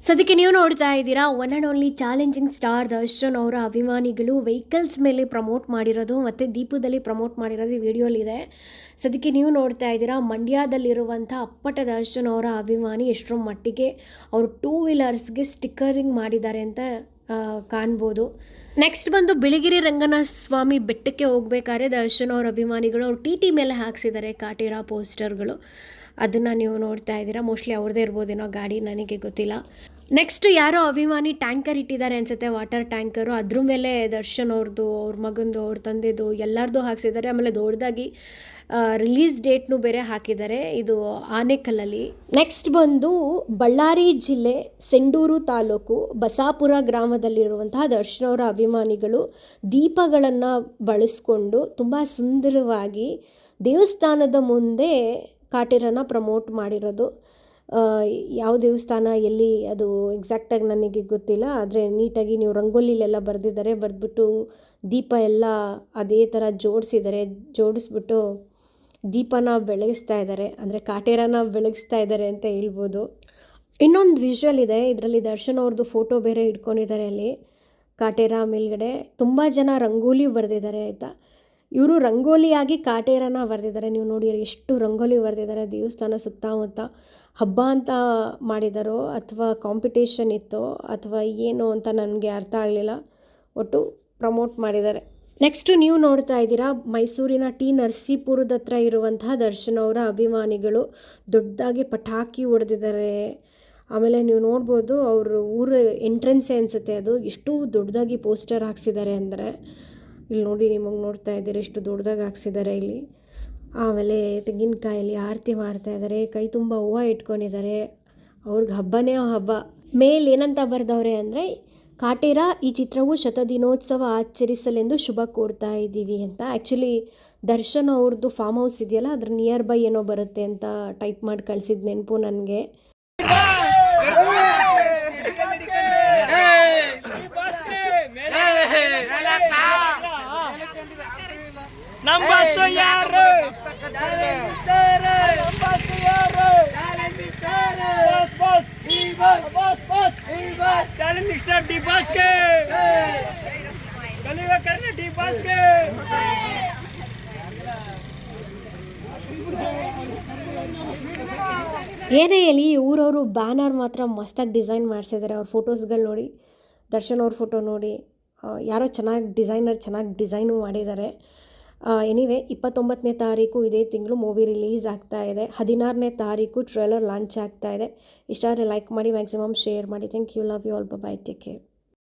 ಸದ್ಯಕ್ಕೆ ನೀವು ನೋಡ್ತಾ ಇದ್ದೀರಾ one and only challenging star Darshan ಅವರ ಅಭಿಮಾನಿಗಳು ವೆಹಿಕಲ್ಸ್ ಮೇಲೆ ಪ್ರಮೋಟ್ ಮಾಡಿರೋದು ಮತ್ತು ದೀಪದಲ್ಲಿ ಪ್ರಮೋಟ್ ಮಾಡಿರೋದು ಈ ವಿಡಿಯೋಲಿದೆ ಸದ್ಯಕ್ಕೆ ನೀವು ನೋಡ್ತಾ ಇದ್ದೀರಾ ಮಂಡ್ಯದಲ್ಲಿರುವಂಥ ಅಪ್ಪಟ ದರ್ಶನ್ ಅವರ ಅಭಿಮಾನಿ ಎಷ್ಟರ ಮಟ್ಟಿಗೆ ಅವರು ಟೂ ವೀಲರ್ಸ್ಗೆ ಸ್ಟಿಕ್ಕರಿಂಗ್ ಮಾಡಿದ್ದಾರೆ ಅಂತ ಕಾಣ್ಬೋದು. ನೆಕ್ಸ್ಟ್ ಬಂದು ಬಿಳಿಗಿರಿ ರಂಗನಾಥ ಸ್ವಾಮಿ ಬೆಟ್ಟಕ್ಕೆ ಹೋಗ್ಬೇಕಾದ್ರೆ ದರ್ಶನ್ ಅವ್ರ ಅಭಿಮಾನಿಗಳು ಅವ್ರು ಟಿ ಟಿ ಮೇಲೆ ಹಾಕ್ಸಿದ್ದಾರೆ, ಕಾಟಿರ ಪೋಸ್ಟರ್ಗಳು ಅದನ್ನು ನೀವು ನೋಡ್ತಾ ಇದ್ದೀರಾ. ಮೋಸ್ಟ್ಲಿ ಅವ್ರದ್ದೇ ಇರ್ಬೋದೇನೋ ಗಾಡಿ, ನನಗೆ ಗೊತ್ತಿಲ್ಲ. ನೆಕ್ಸ್ಟ್ ಯಾರೋ ಅಭಿಮಾನಿ ಟ್ಯಾಂಕರ್ ಇಟ್ಟಿದ್ದಾರೆ ಅನ್ಸುತ್ತೆ ವಾಟರ್ ಟ್ಯಾಂಕರು ಅದ್ರ ಮೇಲೆ ದರ್ಶನ್ ಅವ್ರದ್ದು ಅವ್ರ ಮಗಂದು, ಅವ್ರ ತಂದೆದು ಎಲ್ಲರದ್ದು ಹಾಕ್ಸಿದ್ದಾರೆ. ಆಮೇಲೆ ದೊಡ್ಡದಾಗಿ ರಿಲೀಸ್ ಡೇಟ್ನು ಬೇರೆ ಹಾಕಿದ್ದಾರೆ. ಇದು ಆನೆಕಲ್ಲಲ್ಲಿ. ನೆಕ್ಸ್ಟ್ ಬಂದು ಬಳ್ಳಾರಿ ಜಿಲ್ಲೆ, ಸೆಂಡೂರು ತಾಲೂಕು, ಬಸಾಪುರ ಗ್ರಾಮದಲ್ಲಿರುವಂತಹ ದರ್ಶನ್ ಅವರ ಅಭಿಮಾನಿಗಳು ದೀಪಗಳನ್ನು ಬಳಸ್ಕೊಂಡು ತುಂಬ ಸುಂದರವಾಗಿ ದೇವಸ್ಥಾನದ ಮುಂದೆ ಕಾಟೇರನ ಪ್ರಮೋಟ್ ಮಾಡಿರೋದು. ಯಾವ ದೇವಸ್ಥಾನ, ಎಲ್ಲಿ, ಅದು ಎಕ್ಸಾಕ್ಟಾಗಿ ನನಗೆ ಗೊತ್ತಿಲ್ಲ. ಆದರೆ ನೀಟಾಗಿ ನೀವು ರಂಗೋಲಿಲೆಲ್ಲ ಬರೆದಿದ್ದಾರೆ, ಬರೆದ್ಬಿಟ್ಟು ದೀಪ ಎಲ್ಲ ಅದೇ ಥರ ಜೋಡಿಸಿದ್ದಾರೆ. ಜೋಡಿಸ್ಬಿಟ್ಟು ದೀಪನ ಬೆಳಗಿಸ್ತಾ ಇದ್ದಾರೆ. ಅಂದರೆ ಕಾಟೇರನ ಬೆಳಗಿಸ್ತಾ ಇದ್ದಾರೆ ಅಂತ ಹೇಳ್ಬೋದು. ಇನ್ನೊಂದು ವಿಷುವಲ್ ಇದೆ. ಇದರಲ್ಲಿ ದರ್ಶನ್ ಅವ್ರದ್ದು ಫೋಟೋ ಬೇರೆ ಇಟ್ಕೊಂಡಿದ್ದಾರೆ ಅಲ್ಲಿ. ಕಾಟೇರ ಮೇಲ್ಗಡೆ. ತುಂಬ ಜನ ರಂಗೋಲಿ ಬರೆದಿದ್ದಾರೆ ಆಯಿತಾ? ಇವರು ರಂಗೋಲಿಯಾಗಿ ಕಾಟೇರನ ಬರೆದಿದ್ದಾರೆ. ನೀವು ನೋಡಿ ಎಷ್ಟು ರಂಗೋಲಿ ಬರೆದಿದ್ದಾರೆ. ದೇವಸ್ಥಾನ ಸುತ್ತಮುತ್ತ ಹಬ್ಬ ಅಂತ ಮಾಡಿದಾರೋ ಅಥವಾ ಕಾಂಪಿಟೇಷನ್ ಇತ್ತೋ ಅಥವಾ ಏನು ಅಂತ ನನಗೆ ಅರ್ಥ ಆಗಲಿಲ್ಲ. ಒಟ್ಟು ಪ್ರಮೋಟ್ ಮಾಡಿದ್ದಾರೆ. ನೆಕ್ಸ್ಟು ನೀವು ನೋಡ್ತಾ ಇದ್ದೀರಾ, ಮೈಸೂರಿನ ಟಿ ನರಸೀಪುರದ ಹತ್ರ ಇರುವಂತಹ ದರ್ಶನ್ ಅವರ ಅಭಿಮಾನಿಗಳು ದೊಡ್ಡದಾಗಿ ಪಟಾಕಿ ಹೊಡೆದಿದ್ದಾರೆ. ಆಮೇಲೆ ನೀವು ನೋಡ್ಬೋದು ಅವರು ಊರ ಎಂಟ್ರೆನ್ಸೇ ಅನಿಸುತ್ತೆ ಅದು? ಎಷ್ಟು ದೊಡ್ಡದಾಗಿ ಪೋಸ್ಟರ್ ಹಾಕ್ಸಿದ್ದಾರೆ ಅಂದರೆ ಇಲ್ಲಿ ನೋಡಿ, ನಿಮಗೆ ನೋಡ್ತಾ ಇದ್ದೀರಿ, ಎಷ್ಟು ದೊಡ್ಡದಾಗಿ ಹಾಕ್ಸಿದ್ದಾರೆ ಇಲ್ಲಿ. ಆಮೇಲೆ ತೆಂಗಿನಕಾಯಲ್ಲಿ ಆರತಿ ಮಾಡ್ತಾ ಇದ್ದಾರೆ, ಕೈ ತುಂಬ ಹೂವು ಇಟ್ಕೊಂಡಿದ್ದಾರೆ. ಅವ್ರಿಗೆ ಹಬ್ಬನೇ ಹಬ್ಬ. ಮೇಲ್ ಏನಂತ ಬರೆದವ್ರೆ ಅಂದರೆ, ಕಾಟೇರ, ಈ ಚಿತ್ರವು ಶತದಿನೋತ್ಸವ ಆಚರಿಸಲೆಂದು ಶುಭ ಕೋರ್ತಾ ಇದ್ದೀವಿ ಅಂತ. ಆ್ಯಕ್ಚುಲಿ ದರ್ಶನ್ ಅವ್ರದ್ದು ಫಾರ್ಮ್ ಹೌಸ್ ಇದೆಯಲ್ಲ, ಅದ್ರ ನಿಯರ್ ಬೈ ಏನೋ ಬರುತ್ತೆ ಅಂತ ಟೈಪ್ ಮಾಡಿ ಕಳಿಸಿದ ನೆನಪು ನನಗೆ. ನಮ್ಮ ಯಾರು ಡಿ ಬಸ್ಗೆ ಡಿ ಬಸ್ಗೆ ಏನೇ ಹೇಳಿ ಊರವರು ಬ್ಯಾನರ್ ಮಾತ್ರ ಮಸ್ತಾಗಿ ಡಿಸೈನ್ ಮಾಡಿಸಿದ್ದಾರೆ ಅವ್ರ ಫೋಟೋಸ್ಗಳು ನೋಡಿ ದರ್ಶನ್ ಅವ್ರ ಫೋಟೋ ನೋಡಿ ಯಾರೋ ಚೆನ್ನಾಗಿ ಡಿಸೈನರ್ ಚೆನ್ನಾಗಿ ಡಿಸೈನು ಮಾಡಿದ್ದಾರೆ ಎನಿವೆ ಇಪ್ಪತ್ತೊಂಬತ್ತನೇ ತಾರೀಕು ಇದೇ ತಿಂಗಳು ಮೂವಿ ರಿಲೀಸ್ ಆಗ್ತಾ ಇದೆ. ಹದಿನಾರನೇ ತಾರೀಕು ಟ್ರೇಲರ್ ಲಾಂಚ್ ಆಗ್ತಾ ಇದೆ. ಇಷ್ಟಾದರೆ ಲೈಕ್ ಮಾಡಿ ಮ್ಯಾಕ್ಸಿಮಮ್ ಶೇರ್ ಮಾಡಿ. Thank you love you all bye take care